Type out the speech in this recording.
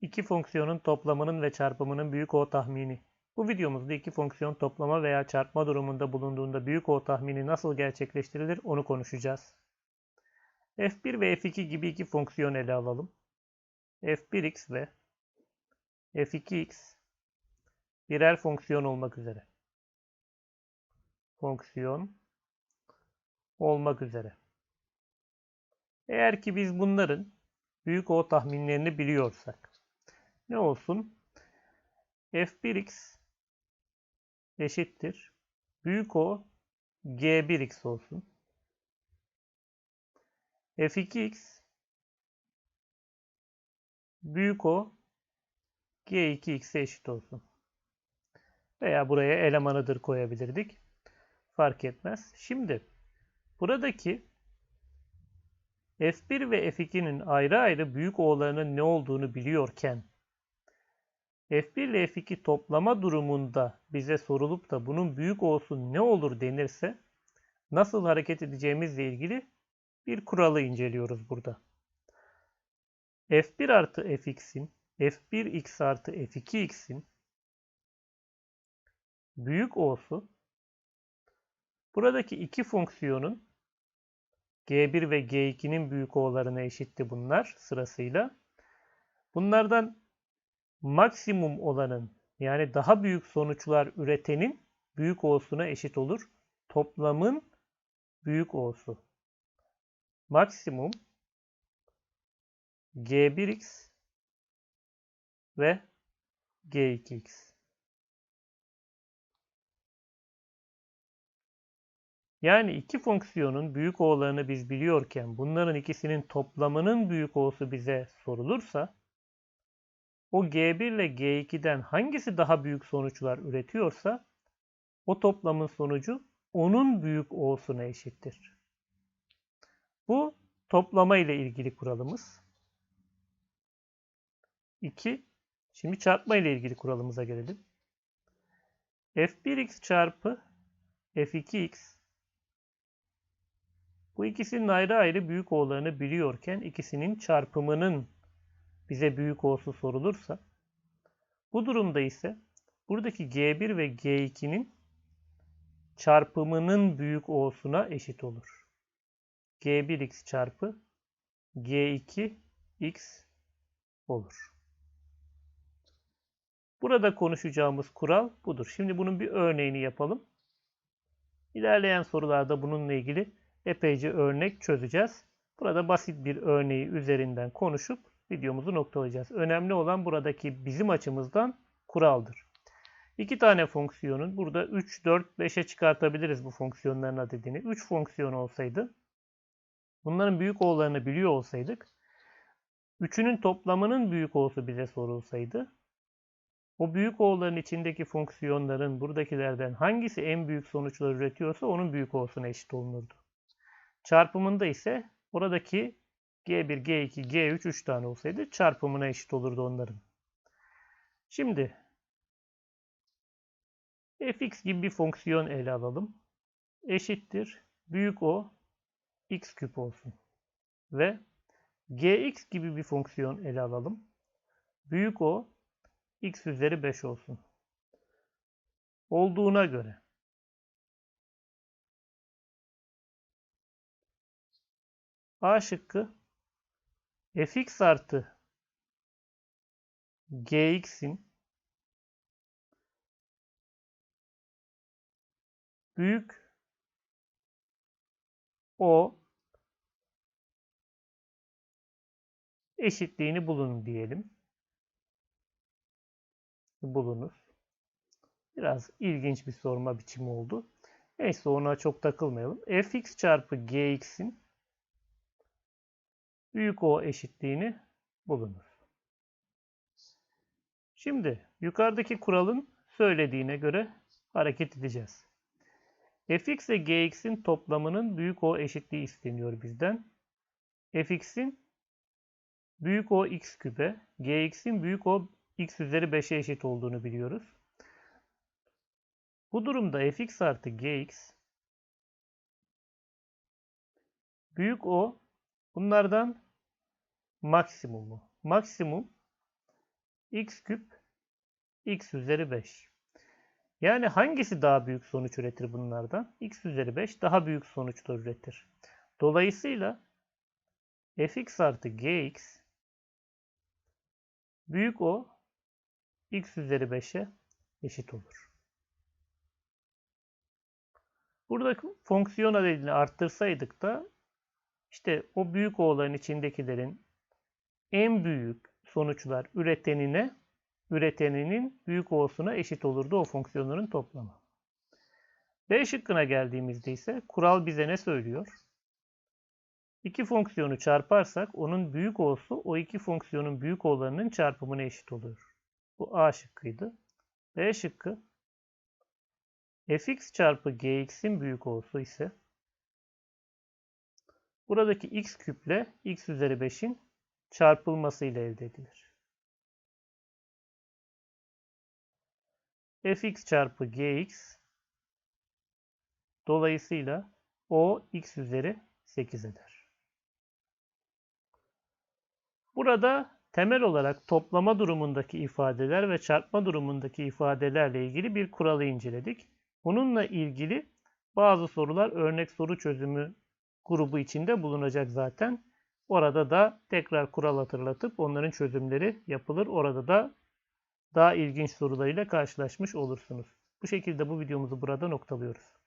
İki fonksiyonun toplamının ve çarpımının büyük O tahmini. Bu videomuzda iki fonksiyon toplama veya çarpma durumunda bulunduğunda büyük O tahmini nasıl gerçekleştirilir onu konuşacağız. f1 ve f2 gibi iki fonksiyon ele alalım. f1x ve f2x birer fonksiyon olmak üzere. Fonksiyon olmak üzere. Eğer ki biz bunların büyük O tahminlerini biliyorsak ne olsun? f1x eşittir. Büyük O g1x olsun. f2x büyük O g2x'e eşit olsun. Veya buraya elemanıdır koyabilirdik. Fark etmez. Şimdi buradaki F1 ve F2'nin ayrı ayrı büyük O'larının ne olduğunu biliyorken F1 ile F2 toplama durumunda bize sorulup da bunun büyük O'su ne olur denirse nasıl hareket edeceğimizle ilgili bir kuralı inceliyoruz burada. F1 artı Fx'in F1x artı F2x'in büyük O'su buradaki iki fonksiyonun G1 ve G2'nin büyük O'larına eşitti bunlar sırasıyla. Bunlardan maksimum olanın yani daha büyük sonuçlar üretenin büyük O'suna eşit olur. Toplamın büyük O'su. Maksimum G1x ve G2x. Yani iki fonksiyonun büyük O'larını biz biliyorken bunların ikisinin toplamının büyük O'su bize sorulursa o G1 ile G2'den hangisi daha büyük sonuçlar üretiyorsa o toplamın sonucu onun büyük O'suna eşittir. Bu toplama ile ilgili kuralımız. 2. Şimdi çarpma ile ilgili kuralımıza gelelim. f1x çarpı f2x bu ikisinin ayrı ayrı büyük oğullarını biliyorken ikisinin çarpımının bize büyük olsu sorulursa bu durumda ise buradaki G1 ve G2'nin çarpımının büyük olsuna eşit olur. G1x çarpı G2x olur. Burada konuşacağımız kural budur. Şimdi bunun bir örneğini yapalım. İlerleyen sorularda bununla ilgili epeyce örnek çözeceğiz. Burada basit bir örneği üzerinden konuşup videomuzu noktalayacağız. Önemli olan buradaki bizim açımızdan kuraldır. İki tane fonksiyonun burada 3, 4, 5'e çıkartabiliriz bu fonksiyonların adedini. 3 fonksiyon olsaydı bunların büyük oğullarını biliyor olsaydık üçünün toplamının büyük olsu bize sorulsaydı o büyük oğulların içindeki fonksiyonların buradakilerden hangisi en büyük sonuçları üretiyorsa onun büyük olsuna eşit olunurdu. Çarpımında ise oradaki G1, G2, G3 3 tane olsaydı çarpımına eşit olurdu onların. Şimdi fx gibi bir fonksiyon ele alalım. Eşittir büyük O x küp olsun. Ve gx gibi bir fonksiyon ele alalım. Büyük O x üzeri 5 olsun. Olduğuna göre A şıkkı fx artı gx'in büyük o eşitliğini bulun diyelim. Bulunuz. Biraz ilginç bir sorma biçimi oldu. Neyse ona çok takılmayalım. fx çarpı gx'in büyük O eşitliğini bulunur. Şimdi yukarıdaki kuralın söylediğine göre hareket edeceğiz. fx ve gx'in toplamının büyük O eşitliği isteniyor bizden. fx'in büyük O x küpe, gx'in büyük O x üzeri 5'e eşit olduğunu biliyoruz. Bu durumda fx artı gx büyük O bunlardan maksimumu. Maksimum x küp x üzeri 5. Yani hangisi daha büyük sonuç üretir bunlardan? x üzeri 5 daha büyük sonuçlar üretir. Dolayısıyla fx artı gx büyük o x üzeri 5'e eşit olur. Buradaki fonksiyon adedini arttırsaydık da işte o büyük oğların içindekilerin en büyük sonuçlar üretenine üreteninin büyük olsuna eşit olurdu o fonksiyonların toplamı. B şıkkına geldiğimizde ise kural bize ne söylüyor? İki fonksiyonu çarparsak onun büyük olsu o iki fonksiyonun büyük olanının çarpımına eşit olur. Bu A şıkkıydı. B şıkkı fx çarpı gx'in büyük olsu ise buradaki x küple x üzeri 5'in çarpılması ile elde edilir. fx çarpı gx dolayısıyla o x üzeri 8 eder. Burada temel olarak toplama durumundaki ifadeler ve çarpma durumundaki ifadelerle ilgili bir kuralı inceledik. Bununla ilgili bazı sorular örnek soru çözümü grubu içinde bulunacak zaten. Orada da tekrar kural hatırlatıp onların çözümleri yapılır. Orada da daha ilginç sorularıyla karşılaşmış olursunuz. Bu şekilde bu videomuzu burada noktalıyoruz.